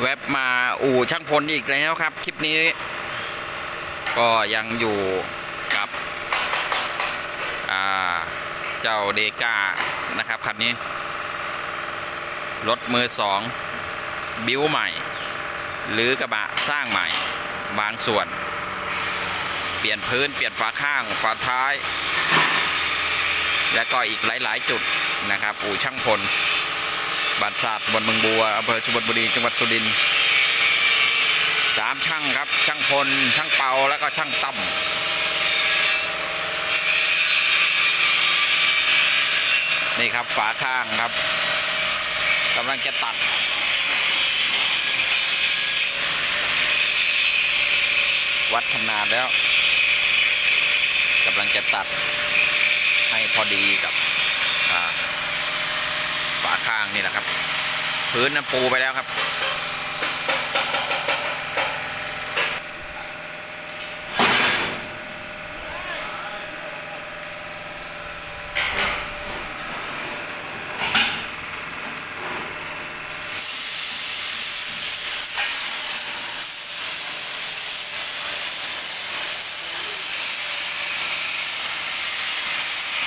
แวบมาอู่ช่างพลอีกแล้วครับ คลิปนี้ ก็ยังอยู่กับเจ้าเดกานะครับคันนี้ รถมือสองบิวใหม่ หรือกระบะสร้างใหม่ บางส่วน เปลี่ยนพื้นเปลี่ยนฝาข้างฝาท้าย และก็อีกหลาย ๆ จุดนะครับ อู่ช่างพล บ้านศาสตร์ตำบลเมืองบัวอำเภอชุมพลบุรีจังหวัดสุรินทร์สามช่างครับ ช่างพล ช่างเปาแล้วก็ช่างตั้มนี่ครับฝาข้างครับกำลังจะตัดวัดขนาดแล้วกำลังจะตัดให้พอดีกับอ่า ฝาข้างนี่แหละครับ พื้นน้ำปูไปแล้วครับ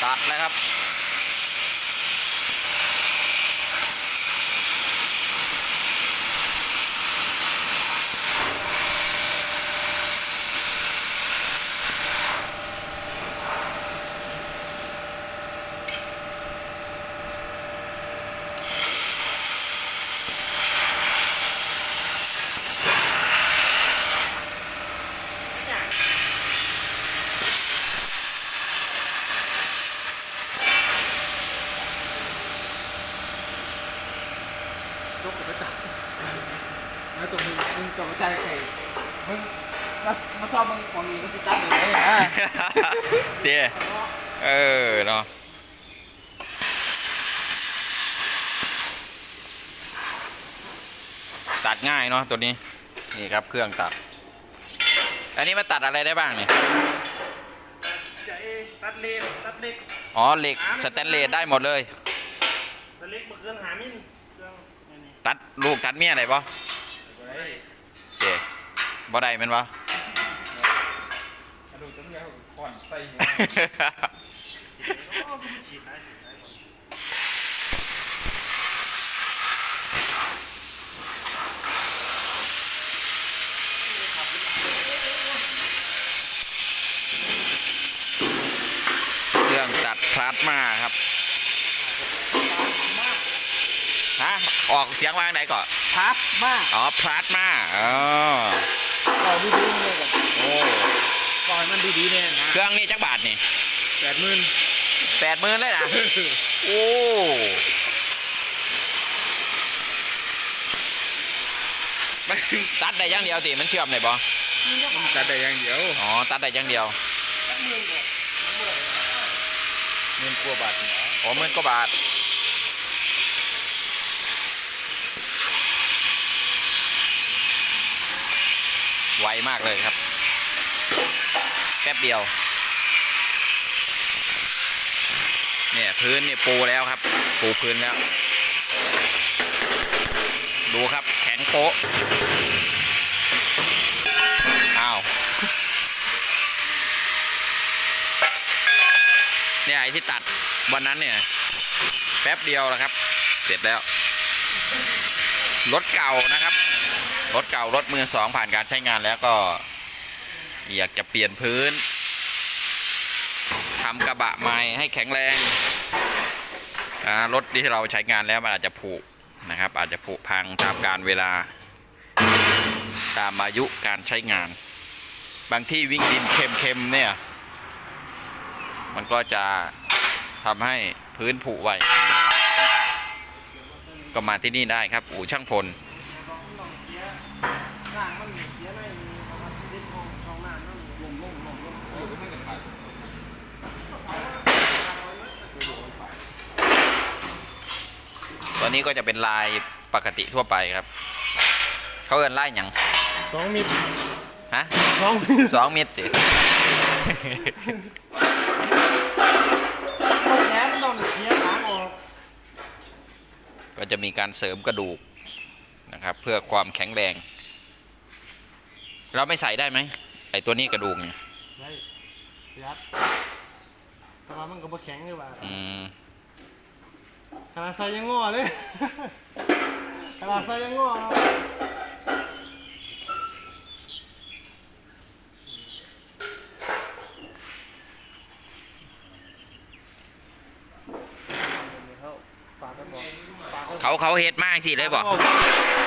ตัดแล้วครับ ยกกับไปจับแล้วตัวมึงมึง จงใจใส่มึงมามาชอบมึงของนี้ก็ติดตั้งเลยนะเดี๋ยเออเนาะตัดง่ายเนาะตัวนี้ นี่ครับเครื่องตัด อันนี้มาตัดอะไรได้บ้างเนี่ยจะเอตัดเล็กตัดเล็กอ๋อเหล็กสแตนเลสได้หมดเลยตัดเล็กมาเครื่องหามินเครื่องอันนี้ตัดลูกตัดเมียอะไรปะ เจ๊บ่ได้แมันปะกระดูกต้นเงี้ยขอนใส่หัวโอ้ยฉีดได้ฉีดได้หมดเครื่องตัดพลาสมาครับ ฮะ ออกเสียงวางไหนก่อน พับมากอ๋อพลาสมาอ๋อเราดีๆเลยกับโอ้ปล่อยมันดีๆเนี่ยนะเครื่องนี้จักบาทนี่แปดหมื่นแปดหมื่นเลยนะโอ้มันตัดได้อย่างเดียวสิมันเชื่อมได้บ่มันตัดได้อย่างเดียวอ๋อตัดได้อย่างเดียวหมื่นกว่าบาทเนี่ยอ๋อหมื่นกว่าบาท ไวมากเลยครับ แป๊บเดียว เนี่ยพื้นเนี่ยปูแล้วครับ ปูพื้นแล้ว ดูครับแข็งโป๊ะอ้าว เนี่ยไอที่ตัดวันนั้นเนี่ย แป๊บเดียวแล้วครับ เสร็จแล้ว รถเก่านะครับ รถเก่ารถมือสองผ่านการใช้งานแล้วก็ อยากจะเปลี่ยนพื้นทำกระบะใหม่ให้แข็งแรงรถที่เราใช้งานแล้วมันอาจจะผุนะครับ อาจจะผุพังตามการเวลา ตามอายุการใช้งาน บางที่วิ่งดินเค็มๆเนี่ย มันก็จะทำให้พื้นผุไวก็มาที่นี่ได้ครับ อู่ช่างพล ร่างมันเสียในนะครับเล็กของช่องหน้านั่นลงลงลงลง เออไม่ได้ขาย ตัวนี้ก็จะเป็นลายปกติทั่วไปครับ เขาเอินไล่อย่างสองมิตรฮะสองมิตรสองมิตรสิแหนมต้องเสียหางออกก็จะมีการเสริมกระดูกนะครับ เพื่อความแข็งแรง เราไม่ใส่ได้ไหมไอตัวนี้กระดูกเนี่ยได้ยัดแต่ว่ามันก็บ่แข็งเลยว่าอืม ขนาดใส่ยังงอเลยขนาดใส่ยังงอเนาะฝากกันบอกฝากกันเขาเขาเฮ็ดมากสิเลยบอก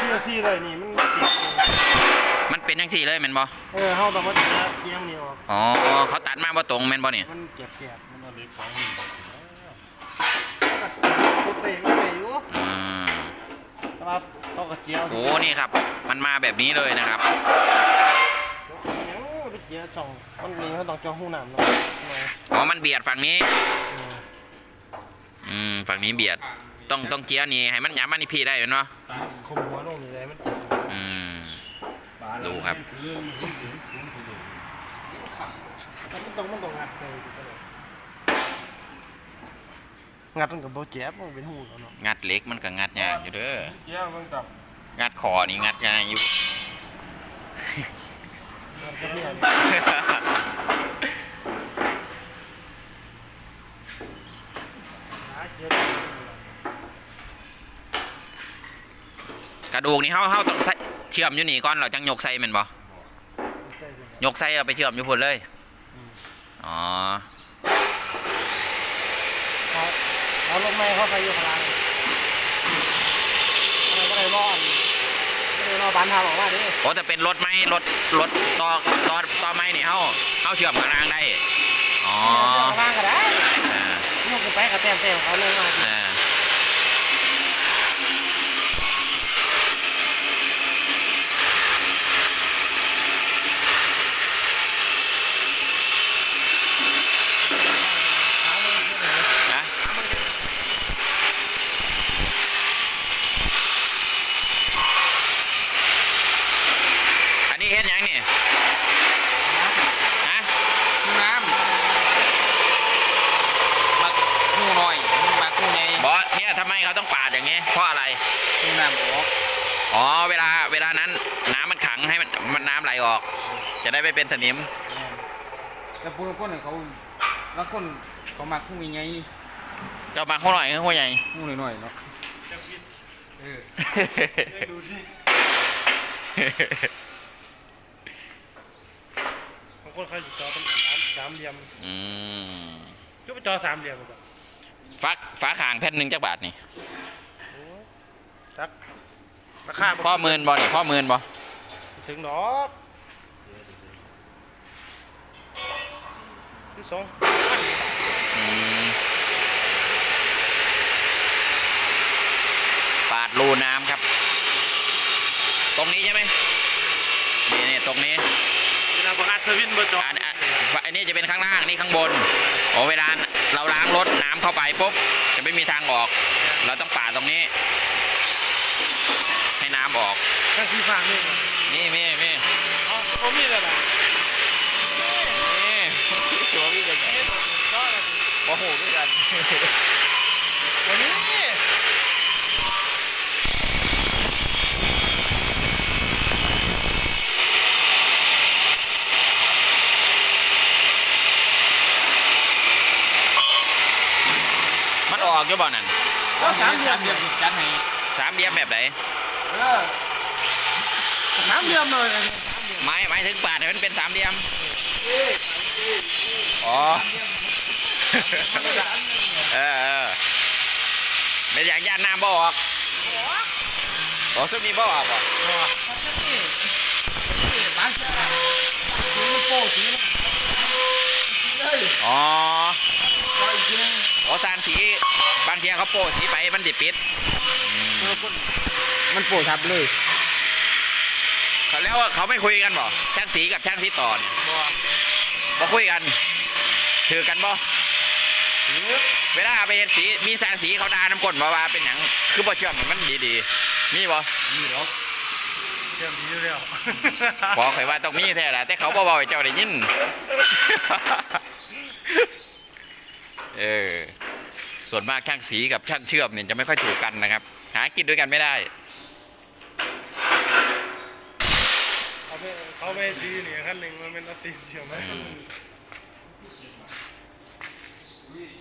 ซี่ละซี่เลยนี่มันเก็บเองมันเป็นยังสี่เลยแม่นบอเออเฮาต้องมาตัดเกียงนี่ออกอ๋อเขาตัดมาบ่ตรงแม่นบอเนี่ยมันเก็บเก็บมันเอาเล็กของนี่กู เตะกูเตะอยู่อืมแต่ว่าต้องกระเจียวโอ้นี่ครับ มันมาแบบนี้เลยนะครับยังไปเจียวจ่องมันมีเขาต้องจ่องหูน้ำเนาะหน่อยอ๋อมันเบียดฝั่งนี้เอออืมฝั่งนี้เบียดต้องต้องเจียนี่ให้มันหยามันนี่พี่ได้แม่นบ่คมหัวลงนี่เลยมันเจ็บอืมดูครับมันต้องมันต้องงัดเลย งัดมันกับโบเจ็บมันเป็นหูแล้วเนาะงัดเหล็กมันก็งัดยากอยู่เด้อเจียวมันกับงัดคอนี่งัดยากอยู่มันกับเนี่ยหาเจียวกระดูกนี่เฮาเฮาต้องใส่เชื่อมอยู่นี่ก่อนเราจังยกใส่แม่นบ่ยกใส่เราไปเชื่อมอยู่พุ่นเลยอ๋อ เขา เขาลงไม้เขาใส่อยู่ข้างล่างอะไรก็เลยรอดก็เลยรอดบานทางออกมาดิโอ้แต่เป็นรถไหมรถรถต่อต่อต่อไม้นี่เฮาเฮาเชื่อมกับรางได้ อ๋อข้างล่างก็ได้อ่าลูกไปกับเต็มเต็มเขาเลยมา อ่านะอันนี้เฮ็ดหยังนี่ฮะ น้ำมักหูหน่อยมักหูใหญ่ บอสเนี่ยทำไมเขาต้องปาดอย่างนี้ เพราะอะไร หูน้ำออก อ๋อ เวลาเวลานั้นน้ำมันขังให้มันมันน้ำไหลออก จะได้ไม่เป็นสนิมแต่พวกคนเขาแล้วคนเขามักหูใหญ่เจ้าบางข้อหน่อยข้อใหญ่หูหน่อยๆเนาะเออดูดิบางคนเขาอยู่จอเป็นสามสามเหลี่ยมอืมจุ๊บจอสามเหลี่ยมแบบฟ้าฟ้าขางแผ่นหนึ่งจักบาทนี่จักราคาพ่อหมื่นบอนี่พ่อหมื่นบอถึงดอก ที่สองพันมปาดรูน้ำครับ ตรงนี้ใช่ไหมนี่นี่ตรงนี้เวลาประกาศสวินเบอร์จออันอันอันนี้จะเป็นข้างล่างนี่ข้างบนโอ้เวลาเราล้างรถน้ำเข้าไปปุ๊บจะไม่มีทางออก เราต้องปาดตรงนี้ ให้น้ำออกข้างที่ฝั่งนี่นี่มีมีอ๋อเขามีอะไรล่ะ นี่ตัววิ่งกัน เอ๊ะจออะไร โอ้โหด้วยกันวันนี้มันออกอยู่บ่นั่นแล้วสามเหลี่ยมจัดให้สามเหลี่ยมแบบไหนเออน้ำเหลี่ยมเลยไม้ไม้ถึงปาดให้มันเป็นสามเหลี่ยมอ๋อ เออเออไม่อยากย่านน้ำบ่ออกอ๋อซึ่งมีบ่ออกบ่บางเสื้อสีมันโป้สีเลยอ๋อปล่อยจริงโอ้สารสีบางทีเขาโปะสีไปมันดิปิด มันโป้ทับเลยเขาแล้วว่าเขาไม่คุยกันบ่ช่างสีกับช่างสีต่อเนี่ยบ่คุยกันถือกันบ่ เวลาไปเห็นสีมีสางสีเขาดาน้ำก้นบ่ว่าเป็นหยังคือบ่เชื่อมให้มันดีๆมีบ่นี่หรอกเหลี่ยมดีแล้วบอกใครว่าต้องมีแท้ละแต่เขาบ่บอกให้เจ้าได้ยินเออส่วนมากช่างสีกับช่างเชื่อมเนี่ยจะไม่ค่อยถูกกันนะครับ หากินด้วยกันไม่ได้เขาไปซื้อเนี่ยขั้นหนึ่งมันเป็นอาติเชียวไหม อืม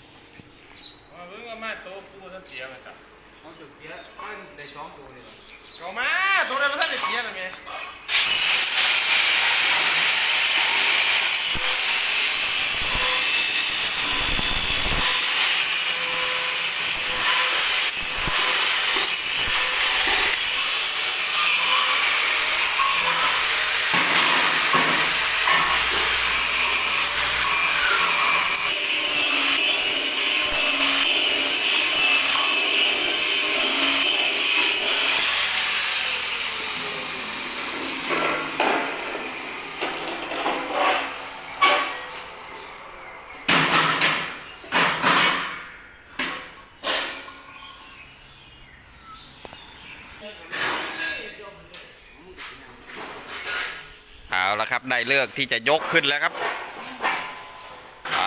เพิ่งเอามาโต๊ะกูท่านเสียมาจ้ะเอาจุดเกียร์ปั้นได้สองตัวเลยเหรอเอามาตัวอะไรมาท่านเสียนะเมี เอาละครับได้เลือกที่จะยกขึ้นแล้วครับไป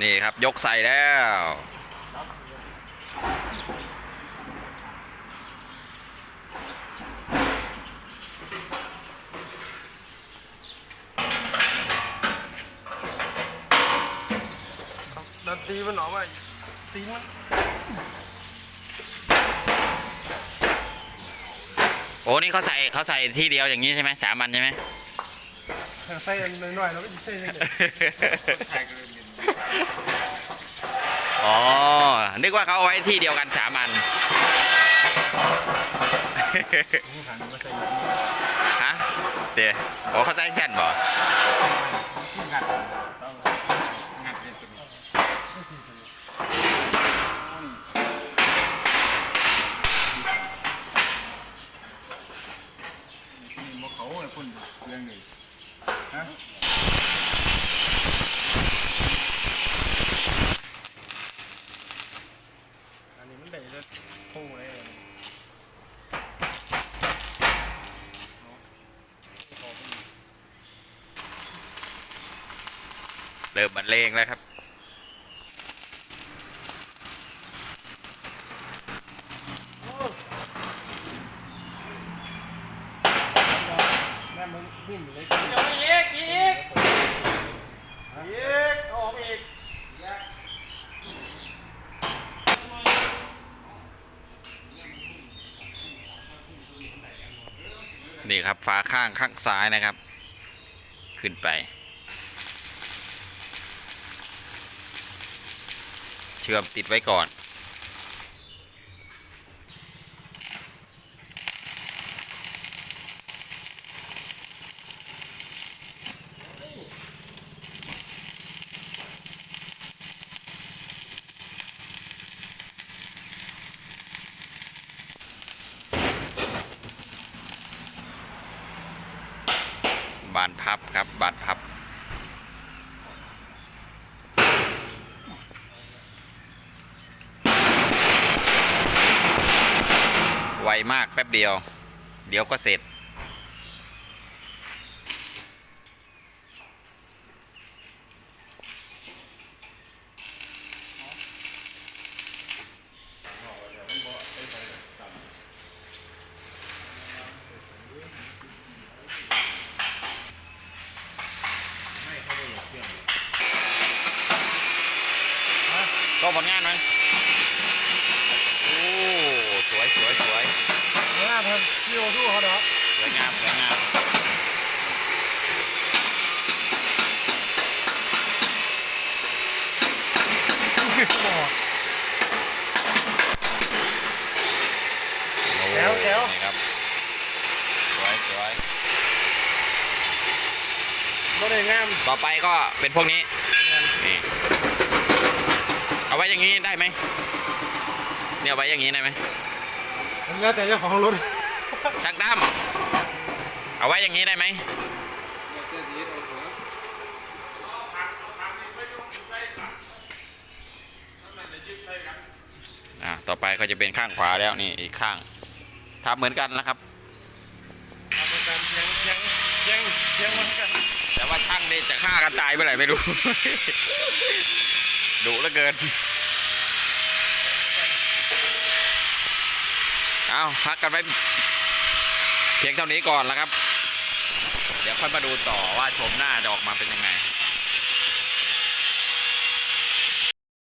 นี่ครับยกใส่แล้ว ตีมันออกมาตีมันโอ้นี่เขาใส่เขาใส่ที่เดียวอย่างนี้ใช่ไหมสามันใช่ไหมใส่หน่อยๆแล้วไม่ใส่ยังไงใช่ก็เลยเรียนอ๋อ นึกว่าเขาเอาไว้ที่เดียวกันสามันขันมาใส่ฮะเดี๋ยวโอ้เขาใส่แค่นบ่ งัดต้องงัดเป็นตัวนี้ นี่มเขาเลยพุ่นเรื่องนี้ฮะ อันนี้มันได้เลยพุ่งเลย เริ่มบรรเลงแล้วครับแม่มึงวิ่งเลยจะไม่อีกอีกอีกออกอีกนี่ครับฝาข้างข้างซ้ายนะครับ ขึ้นไป เชื่อมติดไว้ก่อน บานพับครับ บานพับ มากแป๊บเดียว เดี๋ยวก็เสร็จ ก็ผลงานมันโอ้ สวยสวยสวย ห นพันพี่โอดูเขาเนาะสวยงามสวยงามโอ้แถวแถวนี่ครับสวยสวยก็ได้งามต่อไปก็เป็นพวกนี้นี่เอาไว้อย่างนี้ได้ไหมเนี่ยเอาไว้อย่างนี้ได้ไหม แล้วแต่เจ้าของรถ ช่างตั้มเอาไว้อย่างนี้ได้ไหมเสื้อสีเอาหัวอ่าต่อไปก็จะเป็นข้างขวาแล้วนี่อีกข้างทำเหมือนกันนะครับทำเป็นการเพียงเพียงเสียงเสียงมันกันแต่ว่าช่างนี่จะฆ่ากันตายเมื่อไหร่ไม่รู้ ดุเหลือเกิน เอาพักกันไว้เพียงเท่านี้ก่อนแล้วครับ เดี๋ยวค่อยมาดูต่อว่าชมหน้าจะออกมาเป็นยังไง